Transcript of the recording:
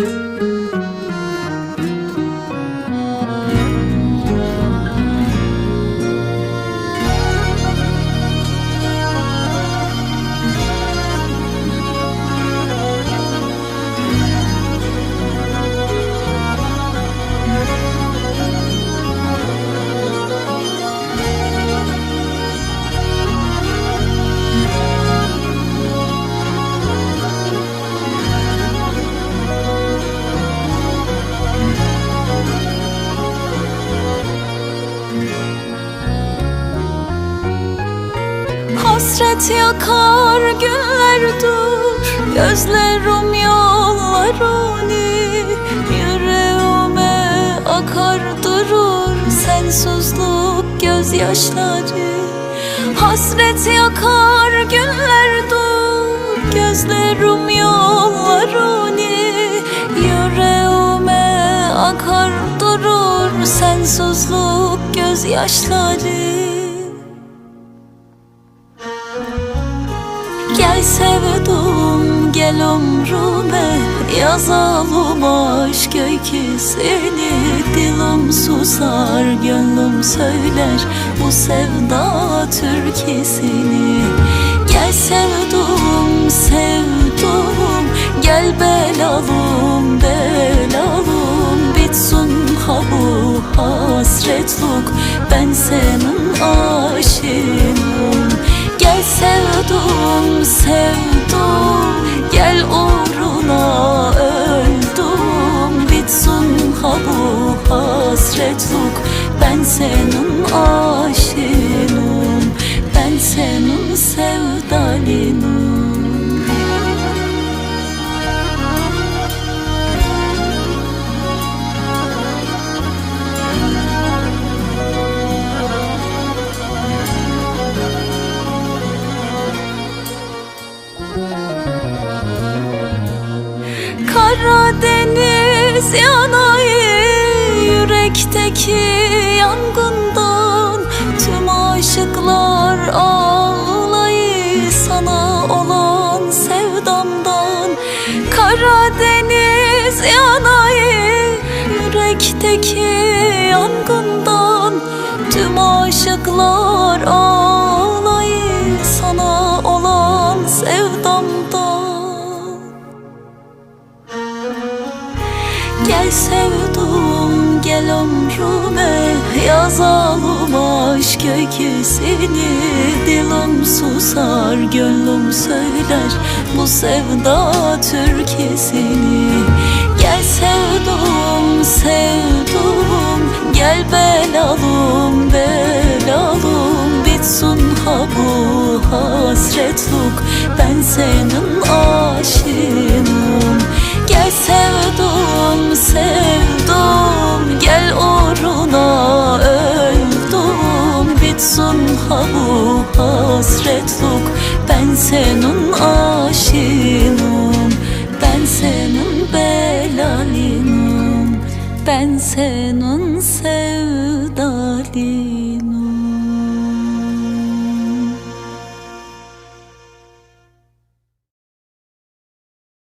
Música Hasret yakar günler dur Gözlerim yollar onu Yüreğime akar durur Sensizlik gözyaşları. Hasret yakar günler dur Gözlerim yollar onu Yüreğime akar durur Sensizlik gözyaşları Gel sevdum gel ömrüme Yazalım aşk öyküsünü. Dilim susar gönlüm söyler Bu sevda türküsünü. Gel sevdum sevdum Gel belalım belalım. Bitsin ha bu hasretlik Ben senin aşığım Gel sevdum sevdum. Gel uğruna öldüm. Bitsin ha bu hasretlik Ben senin aşığınım Karadeniz yanayı yürekteki yangından Tüm aşıklar ağlayı sana olan sevdamdan. Karadeniz yanayı yürekteki yangından Tüm aşıklar ağlayı sevdum gel ömrüme Yazalım aşk öyküsünü. Dilim susar gönlüm söyler Bu sevda türküsünü. Gel sevdum sevdum Gel belalım belalım. Bitsin ha bu hasretlik Ben senin aşığınım. Gel sevdum ha bu hasretlik Ben senin aşığınım Ben senin belalinim Ben senin sevdalinim